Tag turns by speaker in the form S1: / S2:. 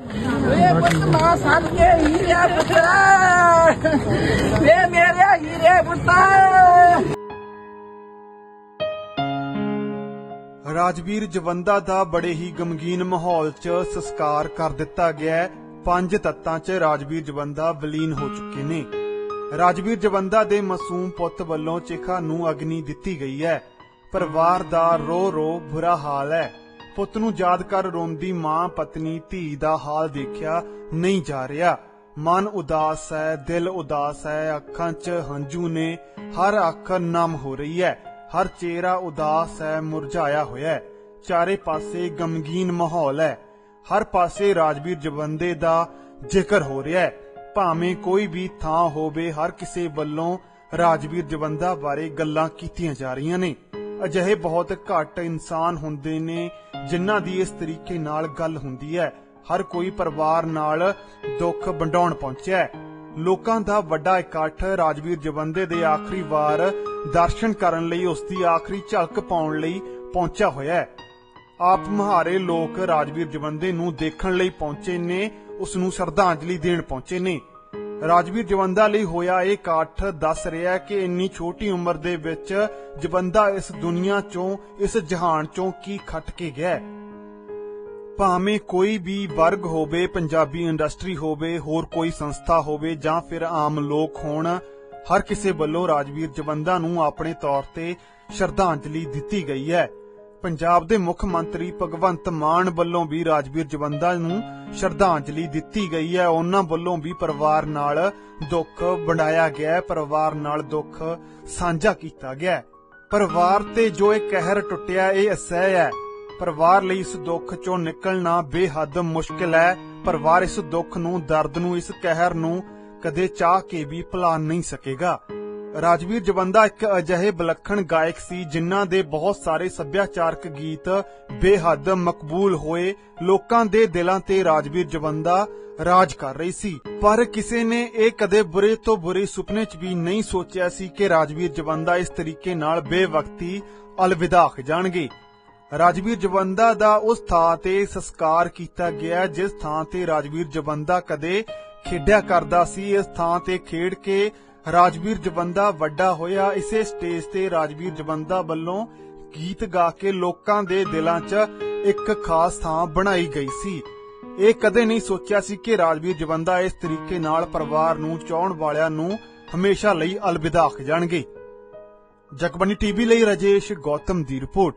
S1: ਪੁੱਤ ਮਾਂ ਸਾਧ ਕੇ ਹੀਰੇ ਪੁੱਤ। ਵੇ ਮੇਰੇ ਹੀਰੇ ਪੁੱਤ।
S2: ਰਾਜਵੀਰ ਜਵੰਦਾ ਦਾ ਬੜੇ ਹੀ ਗਮਗੀਨ ਮਾਹੌਲ 'ਚ ਸੰਸਕਾਰ ਕਰ ਦਿੱਤਾ ਗਿਆ ਹੈ। ਪੰਜ ਤੱਤਾਂ 'ਚ ਰਾਜਵੀਰ ਜਵੰਦਾ ਵਿਲੀਨ ਹੋ ਚੁੱਕੇ ਨੇ। ਰਾਜਵੀਰ ਜਵੰਦਾ ਦੇ ਮਾਸੂਮ ਪੁੱਤ ਵੱਲੋਂ ਚਿਖਾ ਨੂੰ ਅਗਨੀ ਦਿੱਤੀ ਗਈ ਹੈ। ਪਰਿਵਾਰ ਦਾ ਰੋ ਰੋ ਬੁਰਾ ਹਾਲ ਹੈ। ਪੁੱਤ ਨੂੰ ਯਾਦ ਕਰ ਰੋਂਦੀ ਮਾਂ ਪਤਨੀ ਧੀ ਦਾ ਹਾਲ ਦੇਖਿਆ ਨਹੀਂ ਜਾ ਰਿਹਾ। ਮਨ ਉਦਾਸ ਹੈ, ਦਿਲ ਉਦਾਸ ਹੈ, ਅੱਖਾਂ 'ਚ ਹੰਝੂ ਨੇ, ਹਰ ਅੱਖ ਨਮ ਹੋ ਰਹੀ ਹੈ, ਹਰ ਚਿਹਰਾ ਉਦਾਸ ਹੈ, ਮੁਰਝਾਇਆ ਹੋਇਆ ਹੈ। ਚਾਰੇ ਪਾਸੇ ਗਮਗੀਨ ਮਾਹੌਲ ਹੈ, ਹਰ ਪਾਸੇ ਰਾਜਵੀਰ ਜਵੰਦੇ ਦਾ ਜ਼ਿਕਰ ਹੋ ਰਿਹਾ ਹੈ। ਭਾਵੇਂ ਕੋਈ ਵੀ ਥਾਂ ਹੋਵੇ, ਹਰ ਕਿਸੇ ਵੱਲੋਂ ਰਾਜਵੀਰ ਜਵੰਦਾ ਬਾਰੇ ਗੱਲਾਂ ਕੀਤੀਆਂ ਜਾ ਰਹੀਆਂ ਨੇ। ਅਜਿਹੇ ਬਹੁਤ ਘੱਟ ਇਨਸਾਨ ਹੁੰਦੇ ਨੇ ਜਿਨ੍ਹਾਂ ਦੀ ਇਸ ਤਰੀਕੇ ਨਾਲ ਗੱਲ ਹੁੰਦੀ ਹੈ, ਹਰ ਕੋਈ ਪਰਿਵਾਰ ਨਾਲ ਦੁੱਖ ਵੰਡਾਉਣ ਪਹੁੰਚਿਆ ਹੈ। ਲੋਕਾਂ ਦਾ ਵੱਡਾ ਇਕੱਠ ਰਾਜਵੀਰ ਜਵੰਦੇ ਦੇ ਆਖਰੀ ਵਾਰ ਦਰਸ਼ਨ ਕਰਨ ਲਈ ਉਸ ਦੀ ਆਖਰੀ ਝਲਕ ਪਾਉਣ ਲਈ ਪਹੁੰਚਿਆ ਹੋਇਆ ਹੈ। ਆਪ ਮਹਾਰੇ ਲੋਕ ਰਾਜਵੀਰ ਜਵੰਦੇ ਨੂੰ ਦੇਖਣ ਲਈ ਪਹੁੰਚੇ ਨੇ, ਉਸ ਨੂੰ ਸ਼ਰਧਾਂਜਲੀ ਦੇਣ ਪਹੁੰਚੇ ਨੇ। ਰਾਜਵੀਰ, ਜਵੰਦਾ ਲਈ ਹੋਇਆ ਇਹ ਇਕੱਠ ਦੱਸ ਰਿਹਾ ਕਿ ਇੰਨੀ ਛੋਟੀ ਉਮਰ ਦੇ ਵਿੱਚ ਜਵੰਦਾ ਇਸ ਦੁਨੀਆ ਚੋਂ, ਇਸ ਜਹਾਨ ਚੋਂ ਕੀ ਖੱਟ ਕੇ ਗਿਆ ਭਾਵੇਂ ਕੋਈ ਵੀ ਵਰਗ ਹੋਵੇ, ਪੰਜਾਬੀ ਇੰਡਸਟਰੀ ਹੋਵੇ, ਹੋਰ ਕੋਈ ਸੰਸਥਾ ਹੋਵੇ ਜਾਂ ਫਿਰ ਆਮ ਲੋਕ ਹੋਣ, ਹਰ ਕਿਸੇ ਵੱਲੋਂ ਰਾਜਵੀਰ ਜਵੰਦਾ ਨੂੰ ਆਪਣੇ ਤੌਰ ਤੇ ਸ਼ਰਧਾਂਜਲੀ ਦਿੱਤੀ ਗਈ ਹੈ। ਪੰਜਾਬ ਦੇ ਮੁੱਖ ਮੰਤਰੀ ਭਗਵੰਤ ਮਾਨ ਵੱਲੋਂ ਵੀ ਰਾਜਵੀਰ ਜਵੰਦਾ ਨੂੰ ਸ਼ਰਧਾਂਜਲੀ ਦਿੱਤੀ ਗਈ ਹੈ। ਉਹਨਾਂ ਵੱਲੋਂ ਵੀ ਪਰਿਵਾਰ ਨਾਲ ਦੁੱਖ ਵੰਡਾਇਆ ਗਿਆ ਪਰਿਵਾਰ ਨਾਲ ਦੁੱਖ ਸਾਂਝਾ ਕੀਤਾ ਗਿਆ ਪਰਿਵਾਰ ਤੇ ਜੋ ਇਹ ਕਹਿਰ ਟੁੱਟਿਆ, ਇਹ ਅਸਹਿ ਹੈ। ਪਰਿਵਾਰ ਲਈ ਇਸ ਦੁੱਖ ਚੋਂ ਨਿਕਲਣਾ ਬੇਹੱਦ ਮੁਸ਼ਕਿਲ ਹੈ। ਪਰਿਵਾਰ ਇਸ ਦੁੱਖ ਨੂੰ, ਦਰਦ ਨੂੰ, ਇਸ ਕਹਿਰ ਨੂੰ ਕਦੇ ਚਾਹ ਕੇ ਵੀ ਭੁਲਾ ਨਹੀਂ ਸਕੇਗਾ। ਰਾਜਵੀਰ ਜਵੰਦਾ ਇੱਕ ਅਜਿਹੇ ਵਿਲੱਖਣ ਗਾਇਕ ਸੀ ਜਿਨ੍ਹਾਂ ਦੇ ਬਹੁਤ ਸਾਰੇ ਸੱਭਿਆਚਾਰਕ ਗੀਤ ਬੇਹੱਦ ਮਕਬੂਲ ਹੋਏ, ਲੋਕਾਂ ਦੇ ਦਿਲਾਂ ਤੇ ਰਾਜਵੀਰ ਜਵੰਦਾ ਰਾਜ ਕਰ ਰਹੀ ਸੀ। ਪਰ ਕਿਸੇ ਨੇ ਇਹ ਕਦੇ ਬੁਰੇ ਤੋਂ ਬੁਰੇ ਸੁਪਨੇ 'ਚ ਵੀ ਨਹੀਂ ਸੋਚਿਆ ਸੀ ਕਿ ਰਾਜਵੀਰ ਜਵੰਦਾ ਇਸ ਤਰੀਕੇ ਨਾਲ ਬੇਵਕਤੀ ਅਲਵਿਦਾ ਹੋ ਜਾਣਗੇ। ਰਾਜਵੀਰ ਜਵੰਦਾ ਦਾ ਉਸ ਥਾਂ ਤੇ ਸੰਸਕਾਰ ਕੀਤਾ ਗਿਆ ਜਿਸ ਥਾਂ ਤੇ ਰਾਜਵੀਰ ਜਵੰਦਾ ਕਦੇ ਖੇਡਿਆ ਕਰਦਾ ਸੀ, ਇਸ ਥਾਂ ਤੇ ਖੇਡ ਕੇ ਰਾਜਵੀਰ ਜਵੰਦਾ ਵੱਡਾ ਹੋਇਆ। ਇਸੇ ਸਟੇਜ ਤੇ ਰਾਜਵੀਰ ਜਵੰਦਾ ਵੱਲੋਂ ਗੀਤ ਗਾ ਕੇ ਲੋਕਾਂ ਦੇ ਦਿਲਾਂ 'ਚ ਇੱਕ ਖਾਸ ਥਾਂ ਬਣਾਈ ਗਈ ਸੀ। ਇਹ ਕਦੇ ਨਹੀਂ ਸੋਚਿਆ ਸੀ ਕਿ ਰਾਜਵੀਰ ਜਵੰਦਾ ਇਸ ਤਰੀਕੇ ਨਾਲ ਪਰਿਵਾਰ ਨੂੰ ਚਾਹਣ ਵਾਲਿਆਂ ਨੂੰ ਹਮੇਸ਼ਾ ਲਈ ਅਲਵਿਦਾ ਆਖ ਜਾਣਗੇ। ਜਗਬਾਨੀ ਟੀਵੀ ਲਈ ਰਜੇਸ਼ ਗੌਤਮ ਦੀ ਰਿਪੋਰਟ।